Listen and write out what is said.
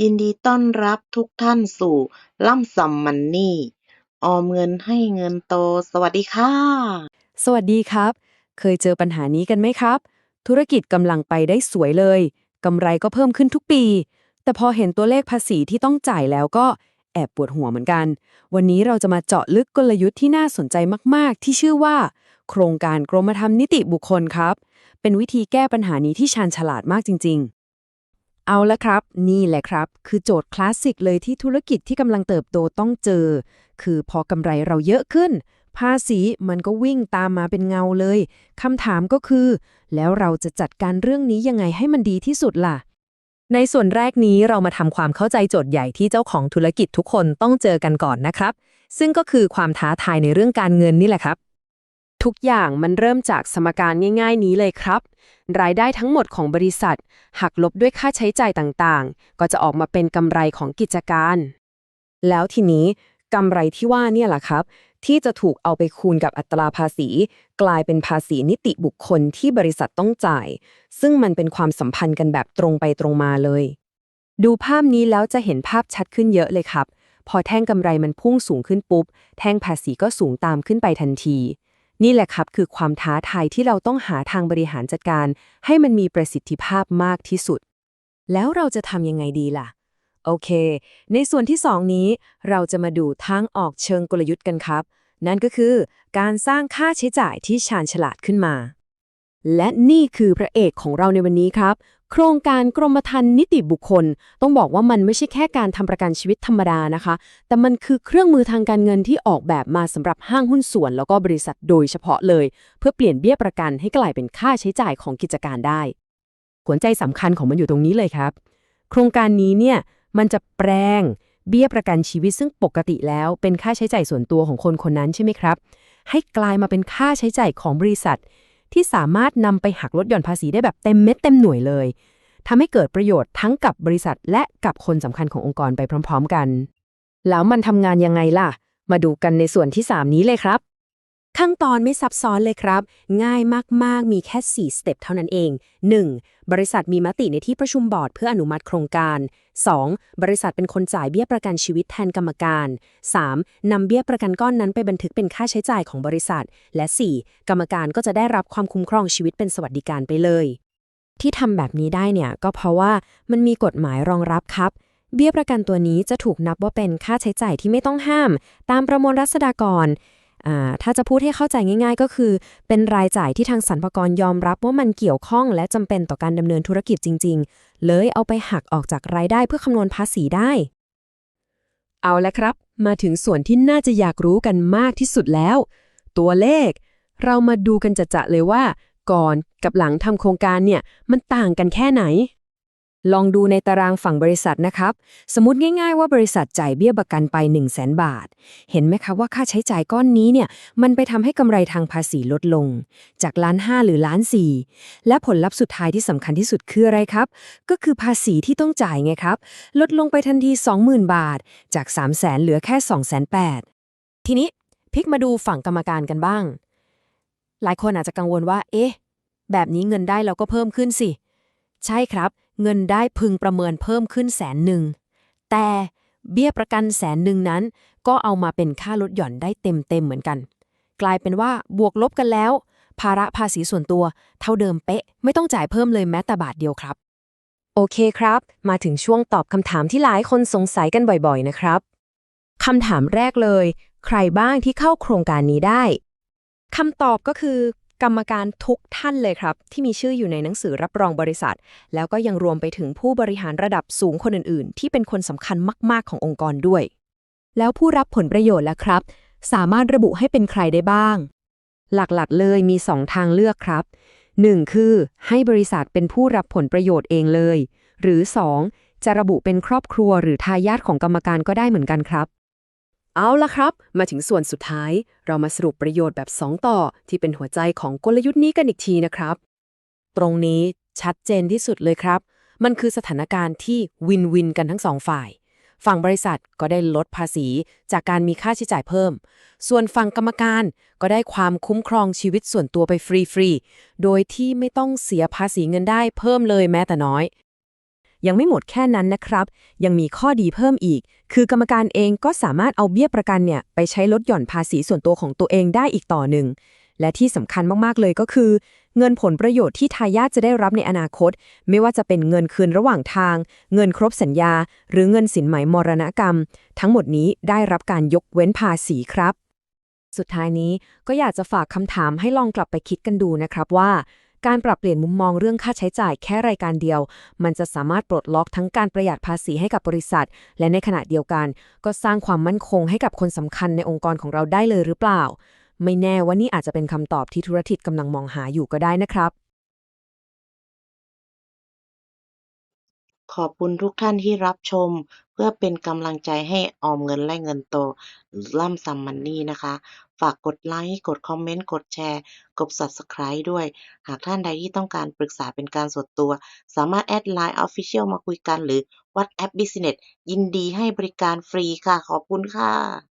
ยินดีต้อนรับทุกท่านสู่ล่ำซำมันนี่ ออมเงินให้เงินโต สวัสดีค่ะ สวัสดีครับ เคยเจอปัญหานี้กันไหมครับ ธุรกิจกำลังไปได้สวยเลยกำไรก็เพิ่มขึ้นทุกปี แต่พอเห็นตัวเลขภาษีที่ต้องจ่ายแล้วก็แอบปวดหัวเหมือนกัน วันนี้เราจะมาเจาะลึกกลยุทธ์ที่น่าสนใจมาก ๆ ที่ชื่อว่า โครงการกรมธรรมนิติบุคคลครับ เป็นวิธีแก้ปัญหานี้ที่ชาญฉลาดมากจริงๆ เอาละครับ นี่แหละครับ คือโจทย์คลาสสิกเลยที่ธุรกิจที่กำลังเติบโตต้องเจอ คือพอกำไรเราเยอะขึ้น ภาษีมันก็วิ่งตามมาเป็นเงาเลยคำถามก็คือ แล้วเราจะจัดการเรื่องนี้ยังไงให้มันดีที่สุดล่ะ ในส่วนแรกนี้เรามาทำความเข้าใจโจทย์ใหญ่ที่เจ้าของธุรกิจทุกคนต้องเจอกันก่อนนะครับ ซึ่งก็คือความท้าทายในเรื่องการเงินนี่แหละครับ ทุกอย่างมันเริ่มจากสมการง่ายๆนี้เลยครับ รายได้ทั้งหมดของบริษัท หักลบด้วยค่าใช้จ่ายต่างๆ ก็จะออกมาเป็นกำไรของกิจการ แล้วทีนี้กำไรที่ว่าเนี่ยแหละครับ ที่จะถูกเอาไปคูณกับอัตราภาษี กลายเป็นภาษีนิติบุคคลที่บริษัทต้องจ่าย ซึ่งมันเป็นความสัมพันธ์กันแบบตรงไปตรงมาเลย ดูภาพนี้แล้วจะเห็นภาพชัดขึ้นเยอะเลยครับ พอแท่งกำไรมันพุ่งสูงขึ้นปุ๊บ แท่งภาษีก็สูงตามขึ้นไปทันที นี่แหละครับคือความท้าทายที่เราต้องหาทางบริหารจัดการ ให้มันมีประสิทธิภาพมากที่สุด แล้วเราจะทำยังไงดีล่ะ โอเค ในส่วนที่ 2 นี้ เราจะมาดูทางออกเชิงกลยุทธ์กันครับ นั่นก็คือ การสร้างค่าใช้จ่ายที่ชาญฉลาดขึ้นมา และนี่คือพระเอกของเราในวันนี้ครับ โครงการกรมธรรม์นิติบุคคล ต้องบอกว่ามันไม่ใช่แค่การทำประกันชีวิตธรรมดานะคะ แต่มันคือเครื่องมือทางการเงินที่ออกแบบมาสำหรับห้างหุ้นส่วน แล้วก็บริษัทโดยเฉพาะเลย เพื่อเปลี่ยนเบี้ยประกันให้กลายเป็นค่าใช้จ่ายของกิจการได้หัวใจสำคัญของมันอยู่ตรงนี้เลยครับ โครงการนี้เนี่ยมันจะแปลงเบี้ยประกันชีวิตซึ่งปกติแล้วเป็นค่าใช้จ่ายส่วนตัวของคนคนนั้นใช่ไหมครับ ให้กลายมาเป็นค่าใช้จ่ายของบริษัท ที่สามารถนำไปหักลดหย่อนภาษีได้แบบเต็มเม็ดเต็มหน่วยเลยทำให้เกิดประโยชน์ทั้งกับบริษัท และกับคนสำคัญขององค์กรไปพร้อม ๆ กัน แล้วมันทำงานยังไงล่ะ มาดูกันในส่วนที่ 3 นี้เลยครับ ขั้นตอนไม่ซับซ้อนเลยครับ ง่ายมาก ๆ มีแค่ 4 สเต็ปเท่านั้นเอง 1. บริษัทมีมติในที่ประชุมบอร์ดเพื่ออนุมัติโครงการ 2. บริษัทเป็นคนจ่ายเบี้ยประกันชีวิตแทนกรรมการ 3. นำเบี้ยประกันก้อนนั้นไปบันทึกเป็นค่าใช้จ่ายของบริษัท และ 4. กรรมการก็จะได้รับความคุ้มครองชีวิตเป็นสวัสดิการไปเลย ที่ทำแบบนี้ได้เนี่ยก็เพราะว่ามันมีกฎหมายรองรับครับเบี้ยประกันตัวนี้จะถูกนับว่าเป็นค่าใช้จ่ายที่ไม่ต้องห้าม ตามประมวลรัษฎากร ถ้าจะพูดให้เข้าใจง่าย ๆ ก็คือ เป็นรายจ่ายที่ทางสรรพากรยอมรับว่ามันเกี่ยวข้อง และจำเป็นต่อการดำเนินธุรกิจจริง ๆ เลยเอาไปหักออกจากรายได้เพื่อคำนวณภาษีได้ เอาละครับ มาถึงส่วนที่น่าจะอยากรู้กันมากที่สุดแล้ว ตัวเลข เรามาดูกันจะๆเลยว่า ก่อนกับหลังทำโครงการเนี่ยมันต่างกันแค่ไหน ลองดูในตารางฝั่งบริษัทนะครับ สมมติง่ายๆว่าบริษัทจ่ายเบี้ยประกันไป 1 0 0 0 0แบาท เห็นไหมครับว่าค่าใช้จ่ายก้อนนี้เนี่ย มันไปทำให้กำไรทางภาษีลดลง จากล้านห้าหรือล้านสี่และผลลัพธ์สุดท้ายที่สำคัญที่สุดคืออะไรครับ ก็คือภาษีที่ต้องจ่ายไงครับ ลดลงไปทันที 20,000 บาท จาก 3 0 0 0 0 0เหลือแค่ 2 8 0 0 0ทีนี้พลิกมาดูฝั่งกรรมการกันบ้าง หลายคนอาจจะกังวลว่า เอ๊ะ แบบนี้เงินได้เราก็เพิ่มขึ้นสิ ใช่ครับ เงินได้พึงประเมินเพิ่มขึ้นแสนหนึ่ง แต่เบี้ยประกันแสนหนึ่งนั้น ก็เอามาเป็นค่าลดหย่อนได้เต็มๆเหมือนกัน กลายเป็นว่าบวกลบกันแล้ว ภาระภาษีส่วนตัว เท่าเดิมเป๊ะ ไม่ต้องจ่ายเพิ่มเลยแม้แต่บาทเดียวครับ โอเคครับ มาถึงช่วงตอบคำถามที่หลายคนสงสัยกันบ่อยๆนะครับคำถามแรกเลย ใครบ้างที่เข้าโครงการนี้ได้คำตอบก็คือ กรรมการทุกท่านเลยครับ ที่มีชื่ออยู่ในหนังสือรับรองบริษัท แล้วก็ยังรวมไปถึงผู้บริหารระดับสูงคนอื่น ๆ ที่เป็นคนสำคัญมาก ๆ ขององค์กรด้วย แล้วผู้รับผลประโยชน์ล่ะครับ สามารถระบุให้เป็นใครได้บ้าง หลักๆ เลยมี 2 ทางเลือกครับ 1. คือ ให้บริษัทเป็นผู้รับผลประโยชน์เองเลย หรือ 2. จะระบุเป็นครอบครัวหรือทายาทของกรรมการก็ได้เหมือนกันครับ เอาละครับ มาถึงส่วนสุดท้าย เรามาสรุปประโยชน์แบบ 2 ต่อ ที่เป็นหัวใจของกลยุทธ์นี้กันอีกทีนะครับ ตรงนี้ชัดเจนที่สุดเลยครับ มันคือสถานการณ์ที่วินวินกันทั้งสองฝ่าย ฝั่งบริษัทก็ได้ลดภาษีจากการมีค่าใช้จ่ายเพิ่ม ส่วนฝั่งกรรมการก็ได้ความคุ้มครองชีวิตส่วนตัวไปฟรีๆ โดยที่ไม่ต้องเสียภาษีเงินได้เพิ่มเลยแม้แต่น้อย ยังไม่หมดแค่นั้นนะครับ ยังมีข้อดีเพิ่มอีก คือกรรมการเองก็สามารถเอาเบี้ยประกันเนี่ยไปใช้ลดหย่อนภาษีส่วนตัวของตัวเองได้อีกต่อหนึ่ง และที่สำคัญมากๆเลยก็คือ เงินผลประโยชน์ที่ทายาทจะได้รับในอนาคต ไม่ว่าจะเป็นเงินคืนระหว่างทาง เงินครบสัญญา หรือเงินสินไหมมรณกรรม ทั้งหมดนี้ได้รับการยกเว้นภาษีครับ สุดท้ายนี้ก็อยากจะฝากคำถามให้ลองกลับไปคิดกันดูนะครับว่า การปรับเปลี่ยนมุมมองเรื่องค่าใช้จ่ายแค่รายการเดียว มันจะสามารถปลดล็อกทั้งการประหยัดภาษีให้กับบริษัท และในขณะเดียวกัน ก็สร้างความมั่นคงให้กับคนสำคัญในองค์กรของเราได้เลยหรือเปล่า ไม่แน่ว่านี่อาจจะเป็นคำตอบที่ธุรกิจกำลังมองหาอยู่ก็ได้นะครับ ขอบคุณทุกท่านที่รับชม เพื่อเป็นกำลังใจให้ออมเงินและเงินโตล่ำซัมมันนี่นะคะ ฝากกดไลค์ กดคอมเมนต์ กดแชร์ กด Subscribe ด้วย หากท่านใดที่ต้องการปรึกษาเป็นการส่วนตัว สามารถแอดไลน์ Official มาคุยกัน หรือวัดแอป Business ยินดีให้บริการฟรีค่ะ ขอบคุณค่ะ